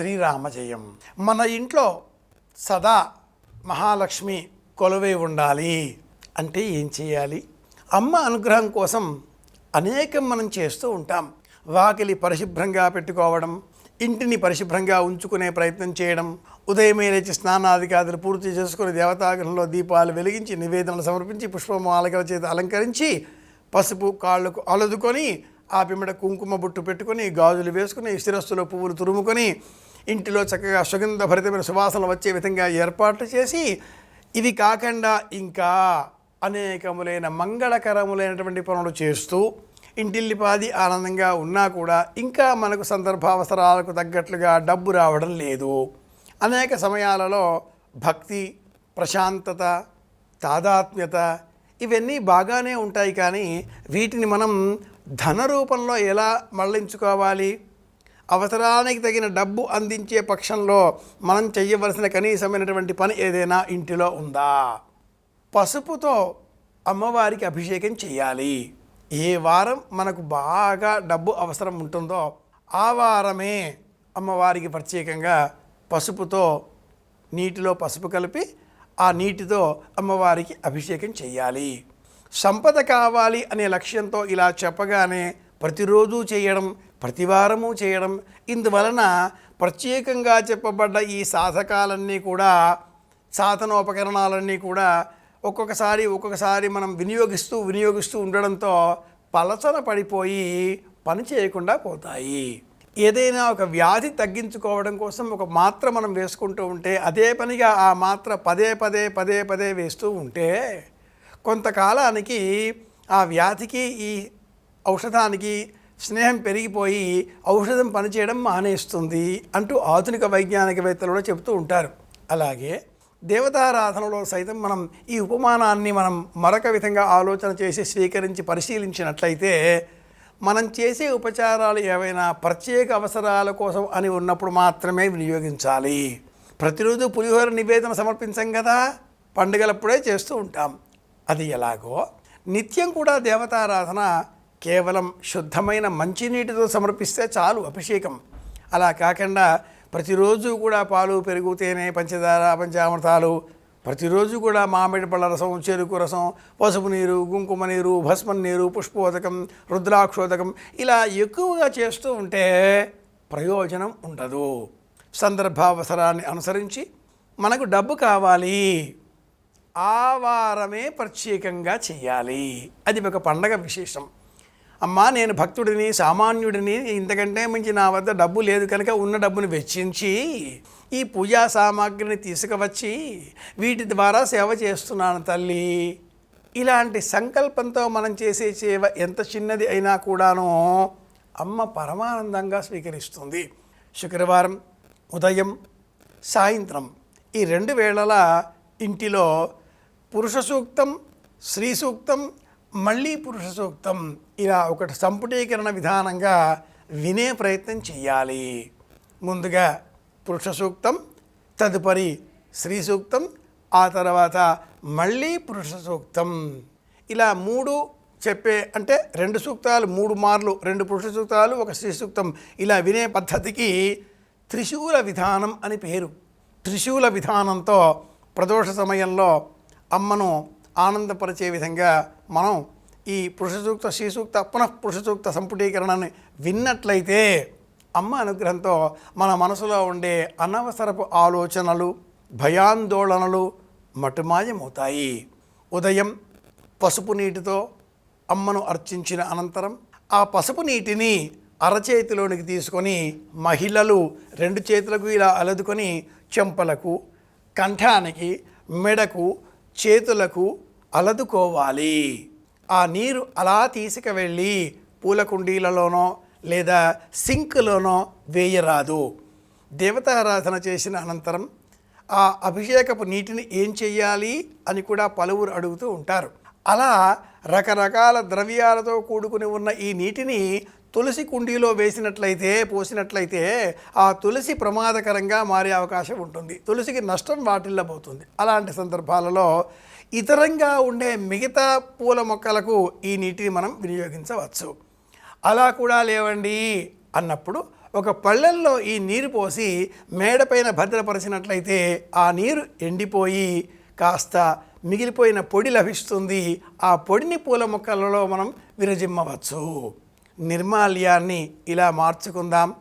శ్రీరామ జయం మన ఇంట్లో సదా మహాలక్ష్మి కొలువై ఉండాలి. అంటే ఏం చేయాలి? అమ్మ అనుగ్రహం కోసం అనేకం మనం చేస్తూ ఉంటాం. వాకిలి పరిశుభ్రంగా పెట్టుకోవడం ఇంటిని పరిశుభ్రంగా ఉంచుకునే ప్రయత్నం చేయడం ఉదయమే లేచి స్నానాధికారులు పూర్తి చేసుకుని దేవతాగ్రహంలో దీపాలు వెలిగించి నివేదనలు సమర్పించి పుష్పమాలకల చేత అలంకరించి పసుపు కాళ్ళకు అలదుకొని ఆ పిమ్మట కుంకుమ బుట్టు పెట్టుకొని గాజులు వేసుకుని శిరస్సులో పువ్వులు తురుముకొని ఇంటిలో చక్కగా సుగంధ భరితమైన సువాసన వచ్చే విధంగా ఏర్పాట్లు చేసి ఇది కాకుండా ఇంకా అనేకములైన మంగళకరములైనటువంటి పనులు చేస్తూ ఇంటిల్లిపాది ఆనందంగా ఉన్నా కూడా ఇంకా మనకు సందర్భావసరాలకు తగ్గట్లుగా డబ్బు రావడం లేదు. అనేక సమయాలలో భక్తి ప్రశాంతత తాదాత్మ్యత ఇవన్నీ బాగానే ఉంటాయి కానీ వీటిని మనం ధన రూపంలో ఎలా మళ్ళించుకోవాలి అవసరానికి తగిన డబ్బు అందించే పక్షంలో మనం చేయవలసిన కనీసమైనటువంటి పని ఏదైనా ఇంటిలో ఉందా? పసుపుతో అమ్మవారికి అభిషేకం చేయాలి ఏ వారం మనకు బాగా డబ్బు అవసరం ఉంటుందో ఆ వారమే అమ్మవారికి ప్రత్యేకంగా పసుపుతో నీటిలో పసుపు కలిపి ఆ నీటితో అమ్మవారికి అభిషేకం చేయాలి సంపద కావాలి అనే లక్ష్యంతో ఇలా చెప్పగానే ప్రతిరోజు చేయడం ప్రతివారము చేయడం. ఇందువలన ప్రత్యేకంగా చెప్పబడ్డ ఈ సాధకాలన్నీ కూడా సాధనోపకరణాలన్నీ కూడా ఒక్కొక్కసారి ఒక్కొక్కసారి మనం వినియోగిస్తూ వినియోగిస్తూ ఉండడంతో పలచన పడిపోయి పని చేయకుండా పోతాయి. ఏదైనా ఒక వ్యాధి తగ్గించుకోవడం కోసం ఒక మాత్ర మనం వేసుకుంటూ ఉంటే అదే పనిగా ఆ మాత్ర పదే పదే పదే పదే వేస్తూ ఉంటే కొంతకాలానికి ఆ వ్యాధికి ఈ ఔషధానికి స్నేహం పెరిగిపోయి ఔషధం పనిచేయడం మానేస్తుంది అంటూ ఆధునిక వైజ్ఞానికవేత్తలు కూడా చెబుతూ ఉంటారు. అలాగే దేవతారాధనలో సైతం మనం ఈ ఉపమానాన్ని మనం మరొక విధంగా ఆలోచన చేసి స్వీకరించి పరిశీలించినట్లయితే మనం చేసే ఉపచారాలు ఏవైనా ప్రత్యేక అవసరాల కోసం అని ఉన్నప్పుడు మాత్రమే వినియోగించాలి. ప్రతిరోజు పులిహోర నివేదన సమర్పించం కదా? పండుగలప్పుడే చేస్తూ ఉంటాం. అది ఎలాగో? నిత్యం కూడా దేవతారాధన కేవలం శుద్ధమైన మంచినీటితో సమర్పిస్తే చాలు అభిషేకం. అలా కాకుండా ప్రతిరోజు కూడా పాలు పెరుగు తేనె పంచదార పంచామృతాలు ప్రతిరోజు కూడా మామిడి పళ్ళ రసం చెరుకు రసం పసుపు నీరు కుంకుమ నీరు భస్మ నీరు పుష్పోదకం రుద్రాక్షోదకం ఇలా ఎక్కువగా చేస్తూ ఉంటే ప్రయోజనం ఉండదు. సందర్భావసరాన్ని అనుసరించి మనకు డబ్బు కావాలి. ఆ వారమే ప్రత్యేకంగా చేయాలి. అది ఒక పండగ విశేషం. అమ్మా నేను భక్తుడిని సామాన్యుడిని ఇంతకంటే మించి నా వద్ద డబ్బు లేదు కనుక ఉన్న డబ్బును వెచ్చించి ఈ పూజా సామాగ్రిని తీసుకువచ్చి వీటి ద్వారా సేవ చేస్తున్నాను తల్లి. ఇలాంటి సంకల్పంతో మనం చేసే సేవ ఎంత చిన్నది అయినా కూడాను అమ్మ పరమానందంగా స్వీకరిస్తుంది. శుక్రవారం ఉదయం సాయంత్రం ఈ రెండు వేళల ఇంటిలో పురుష సూక్తం స్త్రీ సూక్తం మళ్ళీ పురుష సూక్తం ఇలా ఒకటి సంపుటీకరణ విధానంగా వినే ప్రయత్నం చేయాలి ముందుగా పురుష సూక్తం తదుపరి స్త్రీ సూక్తం ఆ తర్వాత మళ్ళీ పురుష సూక్తం. ఇలా మూడు చెప్పే అంటే రెండు సూక్తాలు మూడు మార్లు రెండు పురుష సూక్తాలు ఒక స్త్రీ సూక్తం ఇలా వినే పద్ధతికి త్రిశూల విధానం అని పేరు. త్రిశూల విధానంతో ప్రదోష సమయంలో అమ్మను ఆనందపరిచే విధంగా మనం ఈ పురుషసూక్త శ్రీసూక్త పునః పురుషసూక్త సంపుటీకరణని విన్నట్లయితే అమ్మ అనుగ్రహంతో మన మనసులో ఉండే అనవసరపు ఆలోచనలు భయాందోళనలు మటుమాయమవుతాయి. ఉదయం పసుపు నీటితో అమ్మను అర్చించిన అనంతరం ఆ పసుపు నీటిని అరచేతిలోనికి తీసుకొని మహిళలు రెండు చేతులకు ఇలా అలదుకొని చెంపలకు కంఠానికి మెడకు చేతులకు అలదుకోవాలి. ఆ నీరు అలా తీసుకువెళ్ళి పూల కుండీలలోనో లేదా సింక్లోనో వేయరాదు. దేవతారాధన చేసిన అనంతరం ఆ అభిషేకపు నీటిని ఏం చెయ్యాలి అని కూడా పలువురు అడుగుతూ ఉంటారు. అలా రకరకాల ద్రవ్యాలతో కూడుకుని ఉన్న ఈ నీటిని తులసి కుండీలో వేసినట్లయితే పోసినట్లయితే ఆ తులసి ప్రమాదకరంగా మారే అవకాశం ఉంటుంది. తులసికి నష్టం వాటిల్లబోతుంది. అలాంటి సందర్భాలలో ఇతరంగా ఉండే మిగతా పూల మొక్కలకు ఈ నీటిని మనం వినియోగించవచ్చు. అలా కూడా లేవండి అన్నప్పుడు ఒక పళ్ళల్లో ఈ నీరు పోసి మేడపైన భద్రపరిచినట్లయితే ఆ నీరు ఎండిపోయి కాస్త మిగిలిపోయిన పొడి లభిస్తుంది. ఆ పొడిని పూల మొక్కలలో మనం విరజిమ్మవచ్చు. నిర్మాల్యాన్ని ఇలా మార్చుకుందాం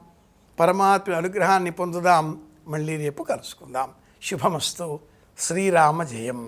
పరమాత్మ అనుగ్రహాన్ని పొందుదాం మళ్ళీ రేపు కలుసుకుందాం. శుభమస్తు. శ్రీరామ జయం